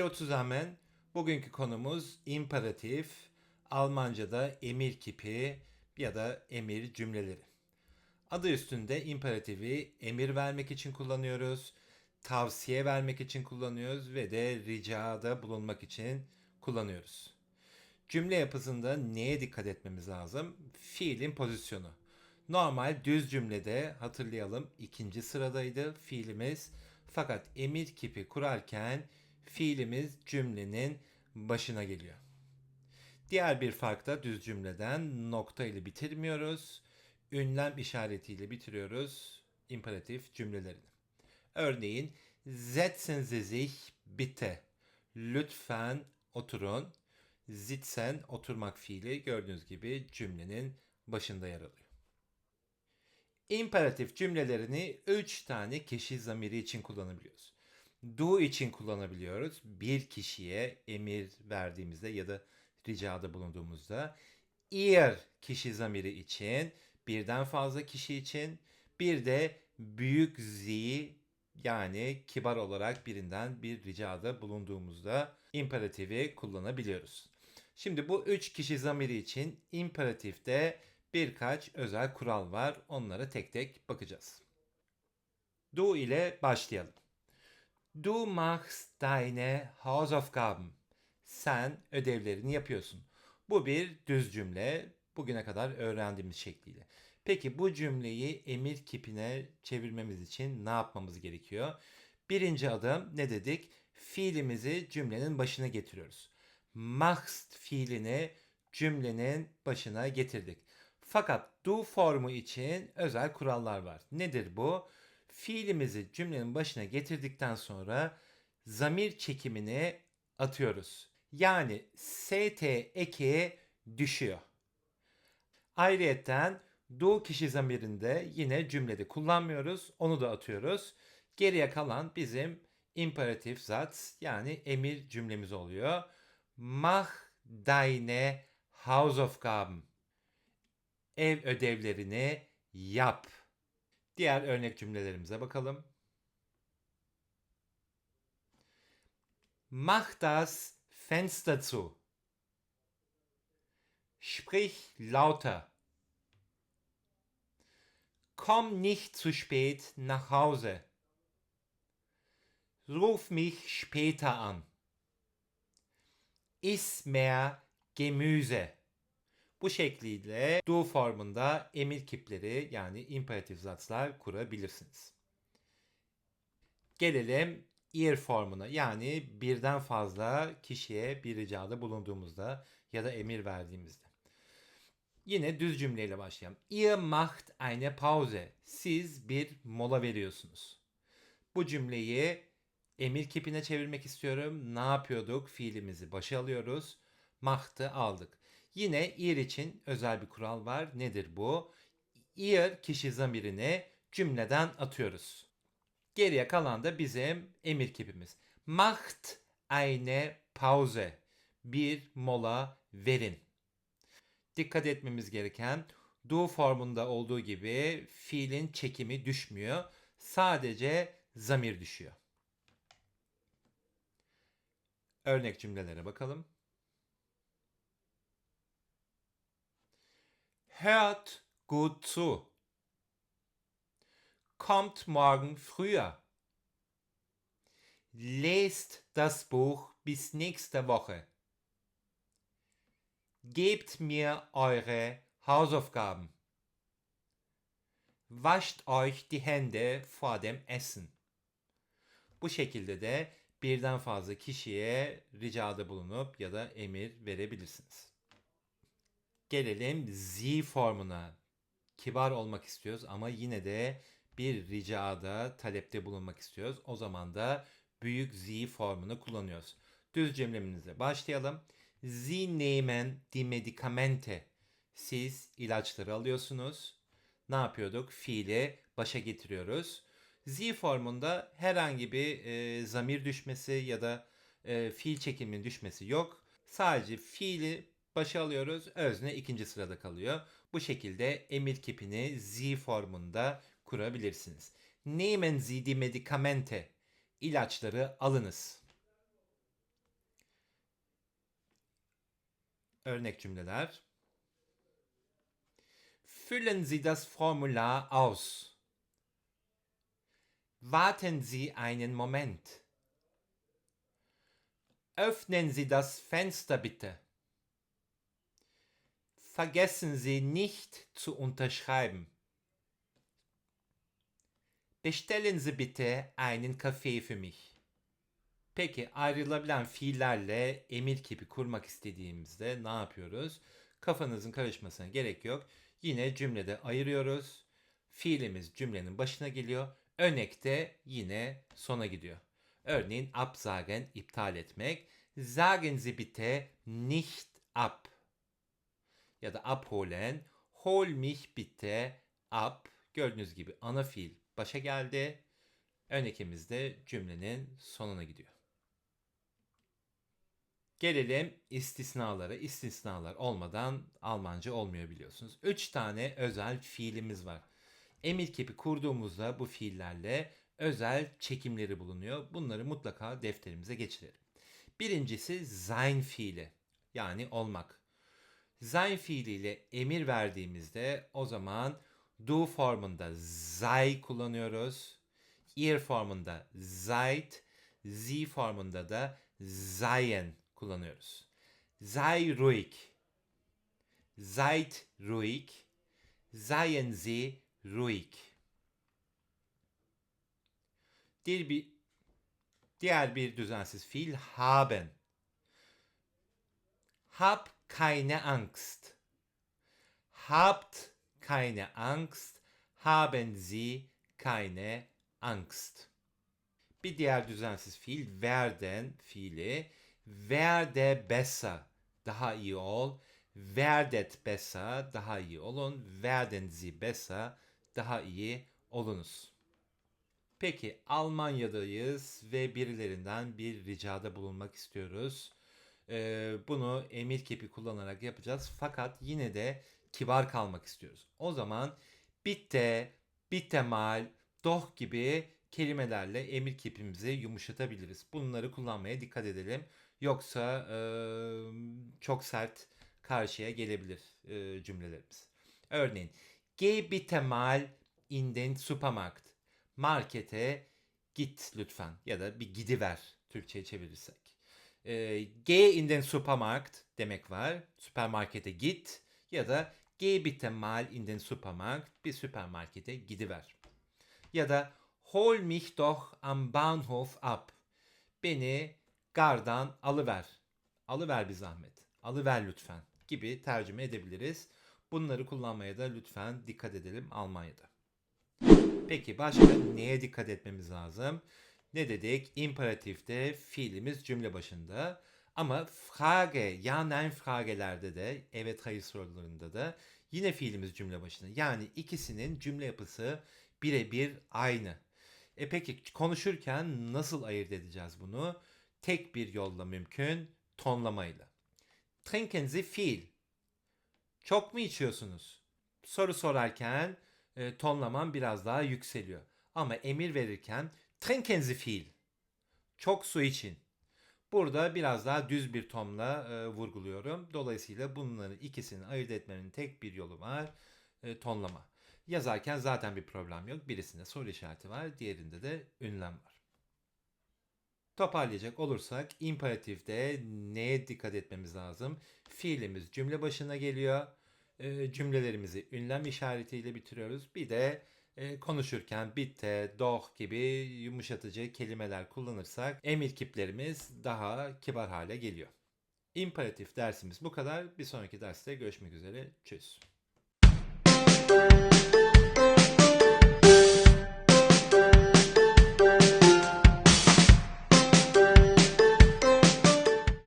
Hallo zusammen. Bugünkü konumuz imperatif, Almanca'da emir kipi ya da emir cümleleri. Adı üstünde imperatifi emir vermek için kullanıyoruz, tavsiye vermek için kullanıyoruz ve de ricada bulunmak için kullanıyoruz. Cümle yapısında neye dikkat etmemiz lazım? Fiilin pozisyonu. Normal düz cümlede hatırlayalım ikinci sıradaydı fiilimiz. Fakat emir kipi kurarken fiilimiz cümlenin başına geliyor. Diğer bir fark da düz cümleden nokta ile bitirmiyoruz. Ünlem işaretiyle bitiriyoruz imperatif cümlelerini. Örneğin setzen Sie sich bitte. Lütfen oturun. Sitzen oturmak fiili gördüğünüz gibi cümlenin başında yer alıyor. İmperatif cümlelerini 3 tane kişi zamiri için kullanabiliyoruz. Do için kullanabiliyoruz. Bir kişiye emir verdiğimizde ya da ricada bulunduğumuzda. Ir kişi zamiri için, birden fazla kişi için, bir de büyük Z yani kibar olarak birinden bir ricada bulunduğumuzda imperatifi kullanabiliyoruz. Şimdi bu üç kişi zamiri için imperatifte birkaç özel kural var. Onlara tek tek bakacağız. Du ile başlayalım. Du machst deine Hausaufgaben. Sen ödevlerini yapıyorsun. Bu bir düz cümle. Bugüne kadar öğrendiğimiz şekliyle. Peki bu cümleyi emir kipine çevirmemiz için ne yapmamız gerekiyor? Birinci adım ne dedik? Fiilimizi cümlenin başına getiriyoruz. Machst fiilini cümlenin başına getirdik. Fakat do formu için özel kurallar var. Nedir bu? Fiilimizi cümlenin başına getirdikten sonra zamir çekimini atıyoruz. Yani st eki düşüyor. Ayrıyeten do kişi zamirinde yine cümlede kullanmıyoruz. Onu da atıyoruz. Geriye kalan bizim imperatif zat yani emir cümlemiz oluyor. Mach deine Hausaufgaben. Ev ödevlerini yap. Diğer örnek cümlelerimize bakalım. Mach das Fenster zu. Sprich lauter. Komm nicht zu spät nach Hause. Ruf mich später an. Iss mehr Gemüse. Bu şekliyle do formunda emir kipleri yani imperatif zatlar kurabilirsiniz. Gelelim ir formuna yani birden fazla kişiye bir ricada bulunduğumuzda ya da emir verdiğimizde. Yine düz cümleyle başlayalım. Ihr macht eine Pause. Siz bir mola veriyorsunuz. Bu cümleyi emir kipine çevirmek istiyorum. Ne yapıyorduk? Fiilimizi başa alıyoruz. Macht'ı aldık. Yine ir için özel bir kural var. Nedir bu? Ir kişi zamirini cümleden atıyoruz. Geriye kalan da bizim emir kipimiz. Macht eine Pause. Bir mola verin. Dikkat etmemiz gereken do formunda olduğu gibi fiilin çekimi düşmüyor. Sadece zamir düşüyor. Örnek cümlelere bakalım. Hört gut zu. Kommt morgen früher. Lest das Buch bis nächste Woche. Gebt mir eure Hausaufgaben. Wascht euch die Hände vor dem Essen. Bu şekilde de birden fazla kişiye ricada bulunup ya da emir verebilirsiniz. Gelelim Z formuna. Kibar olmak istiyoruz ama yine de bir ricada, talepte bulunmak istiyoruz. O zaman da büyük Z formunu kullanıyoruz. Düz cümlemizle başlayalım. Sie nehmen die Medikamente. Siz ilaçları alıyorsunuz. Ne yapıyorduk? Fiili başa getiriyoruz. Z formunda herhangi bir e, zamir düşmesi ya da e, fiil çekiminin düşmesi yok. Sadece fiili Başa alıyoruz. Özne ikinci sırada kalıyor. Bu şekilde emir kipini Z formunda kurabilirsiniz. Nehmen Sie die Medikamente. İlaçları alınız. Örnek cümleler. Füllen Sie das Formular aus. Warten Sie einen Moment. Öffnen Sie das Fenster bitte. Vergessen Sie nicht zu unterschreiben. Bestellen Sie bitte einen Kaffee für mich. Peki ayrılabilen fiillerle emir kipi kurmak istediğimizde ne yapıyoruz? Kafanızın karışmasına gerek yok. Yine cümlede ayırıyoruz. Fiilimiz cümlenin başına geliyor. Örnekte yine sona gidiyor. Örneğin absagen iptal etmek. Sagen Sie bitte nicht ab. Ya da abholen. Hol mich bitte ab. Gördüğünüz gibi ana fiil başa geldi. Örnekimiz de cümlenin sonuna gidiyor. Gelelim istisnalara. İstisnalar olmadan Almanca olmuyor biliyorsunuz. Üç tane özel fiilimiz var. Emir kipi kurduğumuzda bu fiillerle özel çekimleri bulunuyor. Bunları mutlaka defterimize geçirelim. Birincisi sein fiili yani olmak. Sein fiiliyle emir verdiğimizde o zaman do formunda sei kullanıyoruz. Ir formunda seid, sie formunda da seien kullanıyoruz. Sei ruhig. Seid ruhig. Seien Sie ruhig. Diğer bir, diğer bir düzensiz fiil haben. Hab keine Angst. Habt keine Angst. Haben Sie keine Angst. Bir diğer düzensiz fiil werden fiili. Werde besser. Daha iyi ol. Werdet besser. Daha iyi olun. Werden Sie besser. Daha iyi olunuz. Peki Almanya'dayız ve birilerinden bir ricada bulunmak istiyoruz. Ee, bunu emir kipi kullanarak yapacağız. Fakat yine de kibar kalmak istiyoruz. O zaman bitte, bitte mal, doch gibi kelimelerle emir kipimizi yumuşatabiliriz. Bunları kullanmaya dikkat edelim. Yoksa e, çok sert karşıya gelebilir e, cümlelerimiz. Örneğin, geh bitte mal in den Supermarkt. Markete git lütfen ya da bir gidiver Türkçe'ye çevirirsek. E, geh in den Supermarkt demek var. Süpermarkete git ya da geh bitte mal in den Supermarkt bir süpermarkete gidiver. Ya da hol mich doch am Bahnhof ab. Beni gardan alıver. Alıver bir zahmet. Alıver lütfen gibi tercüme edebiliriz. Bunları kullanmaya da lütfen dikkat edelim Almanya'da. Peki başka neye dikkat etmemiz lazım? Ne dedik? İmperatifte fiilimiz cümle başında. Ama frage, ja nein fragelerde de, evet hayır sorularında da yine fiilimiz cümle başında. Yani ikisinin cümle yapısı birebir aynı. E peki konuşurken nasıl ayırt edeceğiz bunu? Tek bir yolla mümkün, tonlamayla. Trinken Sie viel. Çok mu içiyorsunuz? Soru sorarken e, tonlamam biraz daha yükseliyor. Ama emir verirken trinken Sie viel. Çok su için. Burada biraz daha düz bir tonla e, vurguluyorum. Dolayısıyla bunların ikisini ayırt etmenin tek bir yolu var. E, tonlama. Yazarken zaten bir problem yok. Birisinde soru işareti var, diğerinde de ünlem var. Toparlayacak olursak imperatifte neye dikkat etmemiz lazım? Fiilimiz cümle başına geliyor. E, cümlelerimizi ünlem işaretiyle bitiriyoruz. Bir de ee, konuşurken bitte, doh gibi yumuşatıcı kelimeler kullanırsak emir kiplerimiz daha kibar hale geliyor. İmperatif dersimiz bu kadar. Bir sonraki derste görüşmek üzere. Çöz.